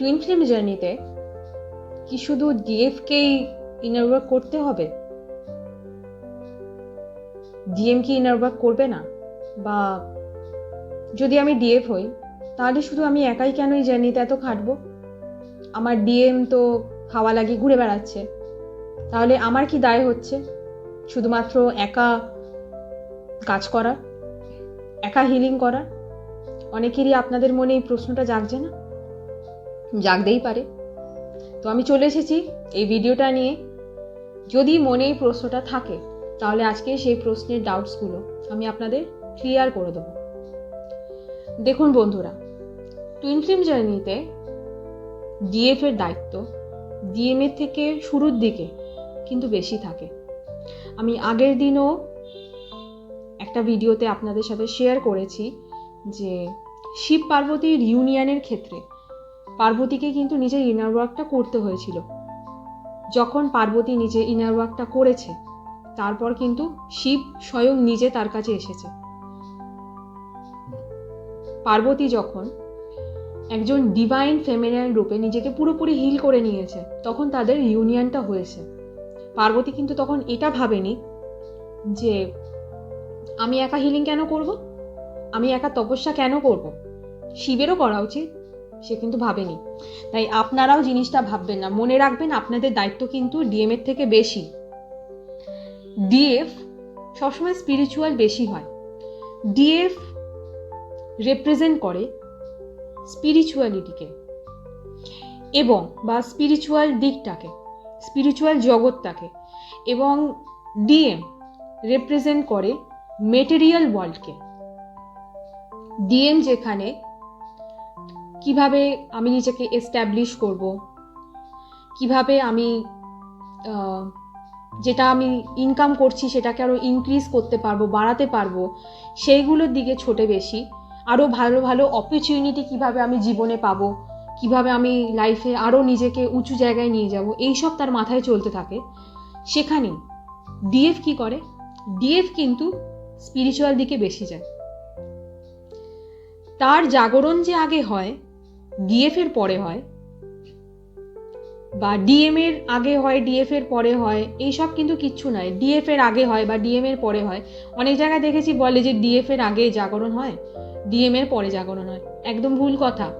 Twin film জার্নিতে কি শুধু ডিএফকেই ইনার ওয়ার্ক করতে হবে? ডিএম কি ইনার ওয়ার্ক করবে না? বা যদি আমি ডিএফ হই, তাহলে শুধু আমি একাই কেন এই জার্নিতে এত খাটবো? আমার ডিএম তো হাওয়া লাগিয়ে ঘুরে বেড়াচ্ছে। তাহলে আমার কি দায় হচ্ছে? শুধুমাত্র একা কাজ করা? একা হিলিং করা? অনেকেরই আপনাদের মনে এই প্রশ্নটা জাগছে না? জাগতেই পারে। তো আমি চলে এসেছি এই ভিডিওটা নিয়ে। যদি মনে এই প্রশ্নটা থাকে, তাহলে আজকে সেই প্রশ্নের ডাউটসগুলো আমি আপনাদের ক্লিয়ার করে দেবো। দেখুন বন্ধুরা টুইন ফিল্ম জার্নিতে ডিএফ এর দায়িত্ব ডিএম এর থেকে শুরুর দিকে কিন্তু বেশি থাকে। আমি আগের দিনও একটা ভিডিওতে আপনাদের সাথে শেয়ার করেছি যে শিব পার্বতীর ইউনিয়নের ক্ষেত্রে পার্বতীকে কিন্তু নিজের ইনার ওয়ার্কটা করতে হয়েছিল। যখন পার্বতী নিজে ইনার ওয়ার্কটা করেছে, তারপর কিন্তু শিব স্বয়ং নিজে তার কাছে এসেছে। পার্বতী যখন একজন ডিভাইন ফেমিনাইন রূপে নিজেকে পুরোপুরি হিল করে নিয়েছে, তখন তাদের ইউনিয়নটা হয়েছে। পার্বতী কিন্তু তখন এটা ভাবেনি যে, আমি একা হিলিং কেন করব? আমি একা তপস্যা কেন করব? শিবেরও করা উচিত সে কিন্তু ভাবেনি। তাই আপনারাও জিনিসটা ভাববেন না। মনে রাখবেন আপনাদের দায়িত্ব কিন্তু ডিএম এর থেকে বেশি। ডিএফ সবসময় স্পিরিচুয়াল বেশি হয়। ডিএফ রিপ্রেজেন্ট করে স্পিরিচুয়ালিটিকে এবং বা স্পিরিচুয়াল দিকটাকে স্পিরিচুয়াল জগৎটাকে এবং ডিএম রিপ্রেজেন্ট করে মেটেরিয়াল ওয়ার্ল্ডকে ডিএম যেখানে কীভাবে আমি নিজেকে এস্টাবলিশ করব? কীভাবে আমি যেটা আমি ইনকাম করছি সেটাকে আরও ইনক্রিজ করতে পারব, বাড়াতে পারব, সেইগুলোর দিকে ছোটে বেশি। আরও ভালো ভালো অপরচুনিটি কীভাবে আমি জীবনে পাবো, কীভাবে আমি লাইফে আরও নিজেকে উঁচু জায়গায় নিয়ে যাব, এইসব তার মাথায় চলতে থাকে। সেখানেই ডিএফ কি করে? ডিএফ কিন্তু স্পিরিচুয়াল দিকে বেশি যায়। তার জাগরণ যে আগে হয় ডিএফ এর পরে হয় বা ডিএম এর আগে হয় ডিএফ এর পরে হয়, এইসব কিন্তু কিচ্ছু নয় ডিএফ এর আগে হয় বা ডিএম এর পরে হয়। অনেক জায়গায় দেখেছি বলে যে ডিএফ এর আগে জাগরণ হয় ডিএম এর পরে জাগরণ হয়। একদম ভুল কথা।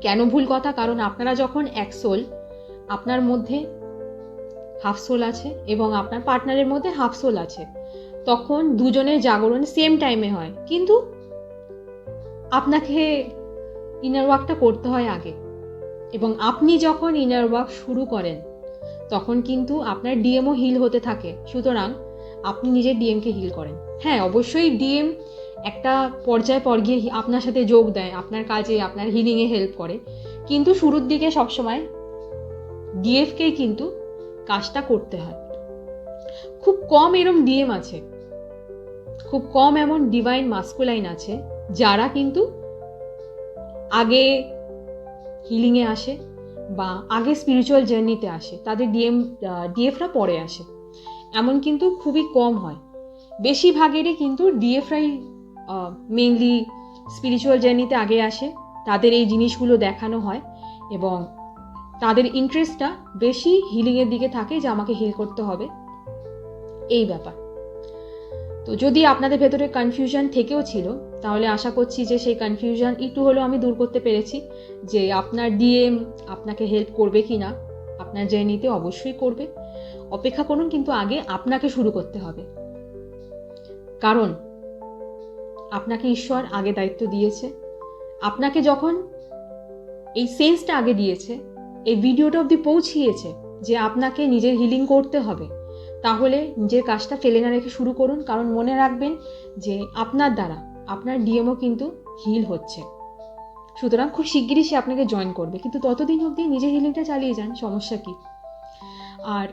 কেন ভুল কথা? কারণ আপনারা যখন এক সোল, আপনার মধ্যে হাফ সোল আছে এবং আপনার পার্টনারের মধ্যে হাফ সোল আছে, তখন দুজনের জাগরণ সেম টাইমে হয়। কিন্তু আপনাকে ইনার ওয়ার্কটা করতে হয় আগে। এবং আপনি যখন ইনার ওয়ার্ক শুরু করেন, তখন কিন্তু আপনার ডিএমও হিল হতে থাকে। সুতরাং আপনি নিজের ডিএমকে হিল করেন। হ্যাঁ অবশ্যই ডিএম একটা পর্যায় পর গিয়ে আপনার সাথে যোগ দেয়, আপনার কাজে, আপনার হিলিংয়ে হেল্প করে। কিন্তু শুরুর দিকে সবসময় ডিএফকেই কিন্তু কাজটা করতে হয়। খুব কম এরম ডিএম আছে। খুব কম এমন ডিভাইন মাস্কুলাইন আছে, যারা কিন্তু আগে হিলিংয়ে আসে বা আগে স্পিরিচুয়াল জার্নিতে আসে, তাদের ডিএম ডিএফরা পরে আসে। এমন কিন্তু খুবই কম হয়। বেশিরভাগেরই কিন্তু ডিএফরাই মেইনলি স্পিরিচুয়াল জার্নিতে আগে আসে, তাদের এই জিনিসগুলো দেখানো হয় এবং তাদের ইন্টারেস্টটা বেশি হিলিংয়ের দিকে থাকে যে আমাকে হিল করতে হবে। এই ব্যাপার। তো যদি আপনাদের ভেতরে কনফিউশন থেকেও ছিল তাহলে আশা করছি যে সেই কনফিউশন একটু হলেও আমি দূর করতে পেরেছি যে আপনার ডিএম আপনাকে হেল্প করবে কি না আপনার জার্নিতে অবশ্যই করবে। অপেক্ষা করুন কিন্তু আগে আপনাকে শুরু করতে হবে। কারণ আপনাকে ঈশ্বর আগে দায়িত্ব দিয়েছে। আপনাকে যখন এই সেন্সটা আগে দিয়েছে, এই ভিডিওটা অবধি পৌঁছিয়েছে যে আপনাকে নিজের হিলিং করতে হবে, তাহলে নিজের কাজটা ফেলে না রেখে শুরু করুন। কারণ মনে রাখবেন যে আপনার দ্বারা আপনার ডিএমও কিন্তু হিল হচ্ছে। সুতরাং খুব শিগগিরই সে আপনাকে জয়েন করবে। কিন্তু ততদিন অবধি নিজের হিলিংটা চালিয়ে যান, সমস্যা কি? আর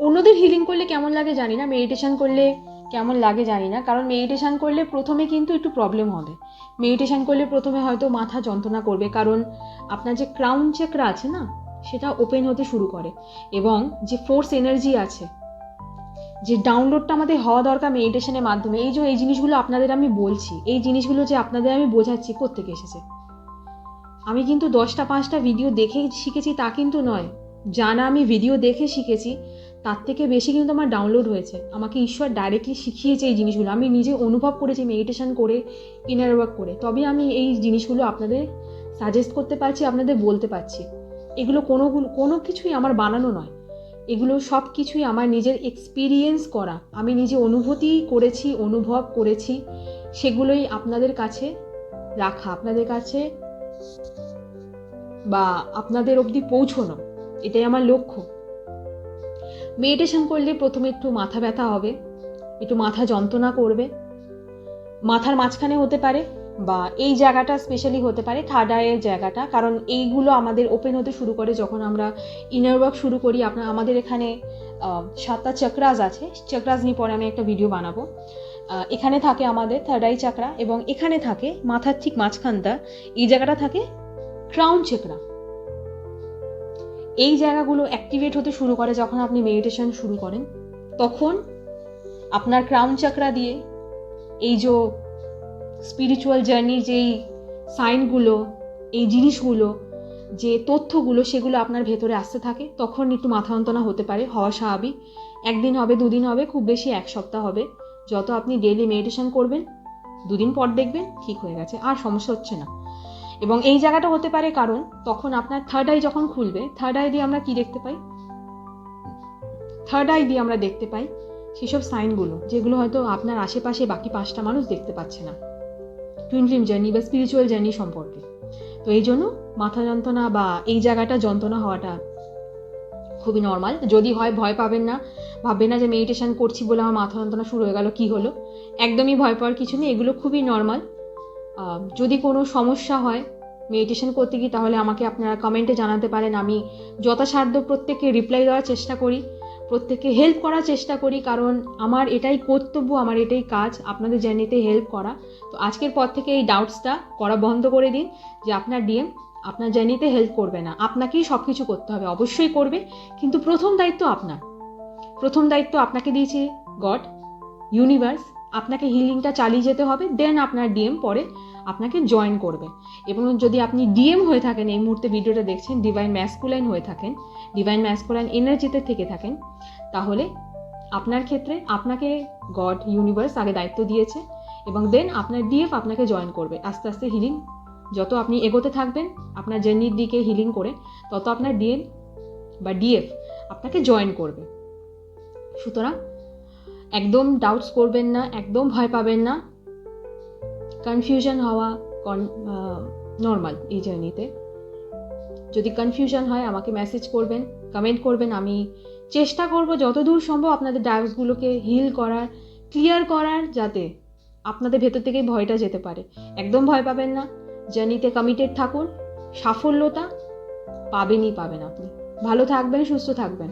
অন্যদের হিলিং করলে কেমন লাগে জানি না মেডিটেশন করলে কেমন লাগে জানি না, কারণ মেডিটেশন করলে প্রথমে কিন্তু একটু প্রবলেম হবে। মেডিটেশন করলে প্রথমে হয়তো মাথা যন্ত্রণা করবে, কারণ আপনার যে ক্রাউন চাকরা আছে না, সেটা ওপেন হতে শুরু করে। এবং যে ফোর্স এনার্জি আছে যে ডাউনলোডটা আমাদের হওয়া দরকার মেডিটেশনের মাধ্যমে, এই যে, এই জিনিসগুলো আপনাদের আমি বলছি, এই জিনিসগুলো যে আপনাদের আমি বোঝাচ্ছি কোত্থেকে এসেছে? আমি কিন্তু দশটা পাঁচটা ভিডিও দেখে শিখেছি তা কিন্তু নয়। জানা আমি ভিডিও দেখে শিখেছি, তার থেকে বেশি কিন্তু আমার ডাউনলোড হয়েছে। আমাকে ঈশ্বর ডাইরেক্টলি শিখিয়েছে এই জিনিসগুলো। আমি নিজে অনুভব করেছি মেডিটেশন করে ইনার ওয়ার্ক করে। তবে আমি এই জিনিসগুলো আপনাদের সাজেস্ট করতে পারছি, আপনাদের বলতে পারছি। এগুলো কোনো কোনো কিছুই আমার বানানো নয়। এগুলো সব কিছুই আমার নিজের এক্সপিরিয়েন্স করা। আমি নিজে অনুভূতি করেছি, অনুভব করেছি। সেগুলোই আপনাদের কাছে রাখা। আপনাদের কাছে বা আপনাদের অবধি পৌঁছনো। এটাই আমার লক্ষ্য। মেডিটেশন করলে প্রথমে একটু মাথা ব্যথা হবে, একটু মাথা যন্ত্রণা করবে। মাথার মাঝখানে হতে পারে। বা এই জায়গাটা স্পেশালি হতে পারে থার্ড আইয়ের জায়গাটা। কারণ এইগুলো আমাদের ওপেন হতে শুরু করে যখন আমরা ইনার ওয়ার্ক শুরু করি আপনার আমাদের এখানে সাতটা চক্রাস আছে। চক্রাস নিয়ে পরে আমি একটা ভিডিও বানাবো। এখানে থাকে আমাদের থার্ড আই চাকরা এবং এখানে থাকে মাথার ঠিক মাঝখানটা। এই জায়গাটা থাকে ক্রাউন চক্রা এই জায়গাগুলো অ্যাক্টিভেট হতে শুরু করে যখন আপনি মেডিটেশন শুরু করেন, তখন আপনার ক্রাউন চাকরা দিয়ে এই যে স্পিরিচুয়াল জার্নির যেই সাইনগুলো এই জিনিসগুলো, যে তথ্যগুলো, সেগুলো আপনার ভেতরে আসতে থাকে, তখন একটু মাথা যন্ত্রণা হতে পারে, হওয়া স্বাভাবিক। একদিন হবে, দুদিন হবে, খুব বেশি এক সপ্তাহ হবে। যত আপনি ডেইলি মেডিটেশন করবেন, দুদিন পর দেখবেন, ঠিক হয়ে গেছে, আর সমস্যা হচ্ছে না। এবং এই জায়গাটা হতে পারে কারণ, তখন আপনার থার্ড আই যখন খুলবে থার্ড আই দিয়ে আমরা কি দেখতে পাই? থার্ড আই দিয়ে আমরা দেখতে পাই, সেসব সাইনগুলো যেগুলো হয়তো আপনার আশেপাশে বাকি পাঁচটা মানুষ দেখতে পাচ্ছে না। টুইন ফিল্ম জার্নি বা স্পিরিচুয়াল জার্নি সম্পর্কে। তো এই জন্য মাথা যন্ত্রণা বা এই জায়গাটা যন্ত্রণা হওয়াটা খুবই নর্মাল যদি হয়, ভয় পাবেন না। ভাববেন না যে মেডিটেশন করছি বলে আমার মাথা যন্ত্রণা শুরু হয়ে গেল, কি হলো? একদমই ভয় পাওয়ার কিছু নেই, এগুলো খুবই নর্মাল যদি কোনো সমস্যা হয় মেডিটেশন করতে গিয়ে, তাহলে আমাকে আপনারা কমেন্টে জানাতে পারেন। আমি যথাসাধ্য প্রত্যেককে রিপ্লাই দেওয়ার চেষ্টা করি। প্রত্যেককে হেল্প করার চেষ্টা করি, কারণ আমার এটাই কর্তব্য, আমার এটাই কাজ, আপনাদের জার্নিতে হেল্প করা। তো আজকের পর থেকে এই ডাউটসটা করা বন্ধ করে দিন, যে আপনার ডিএম আপনার জার্নিতে হেল্প করবে না। আপনাকেই সব কিছু করতে হবে, অবশ্যই করবে, কিন্তু প্রথম দায়িত্ব আপনার। প্রথম দায়িত্ব আপনাকে দিয়েছে গড ইউনিভার্স আপনাকে হিলিংটা চালিয়ে যেতে হবে দেন আপনার ডিএম পরে আপনাকে জয়েন করবে। এবং যদি আপনি ডিএম হয়ে থাকেন, এই মুহূর্তে ভিডিওটা দেখছেন ডিভাইন ম্যাসকুলাইন হয়ে থাকেন ডিভাইন ম্যাসকুলাইন এনার্জিতে থেকে থাকেন, তাহলে আপনার ক্ষেত্রে আপনাকে গড ইউনিভার্স আগে দায়িত্ব দিয়েছে এবং দেন আপনার ডিএফ আপনাকে জয়েন করবে। আস্তে আস্তে হিলিং যত আপনি এগোতে থাকবেন, আপনার জার্নির দিকে হিলিং করে, তত আপনার ডিএম বা ডিএফ আপনাকে জয়েন করবে। সুতরাং একদম ডাউটস করবেন না, একদম ভয় পাবেন না কনফিউশন হওয়া নর্মাল এই জার্নিতে যদি কনফিউশন হয়, আমাকে মেসেজ করবেন কমেন্ট করবেন, আমি চেষ্টা করব যতদূর সম্ভব আপনাদের ডাউটসগুলোকে হিল করার ক্লিয়ার করার, যাতে আপনাদের ভেতর থেকেই ভয়টা যেতে পারে। একদম ভয় পাবেন না। জার্নিতে কমিটেড থাকুন। সাফল্যতা পাবেনই পাবেন আপনি। ভালো থাকবেন, সুস্থ থাকবেন।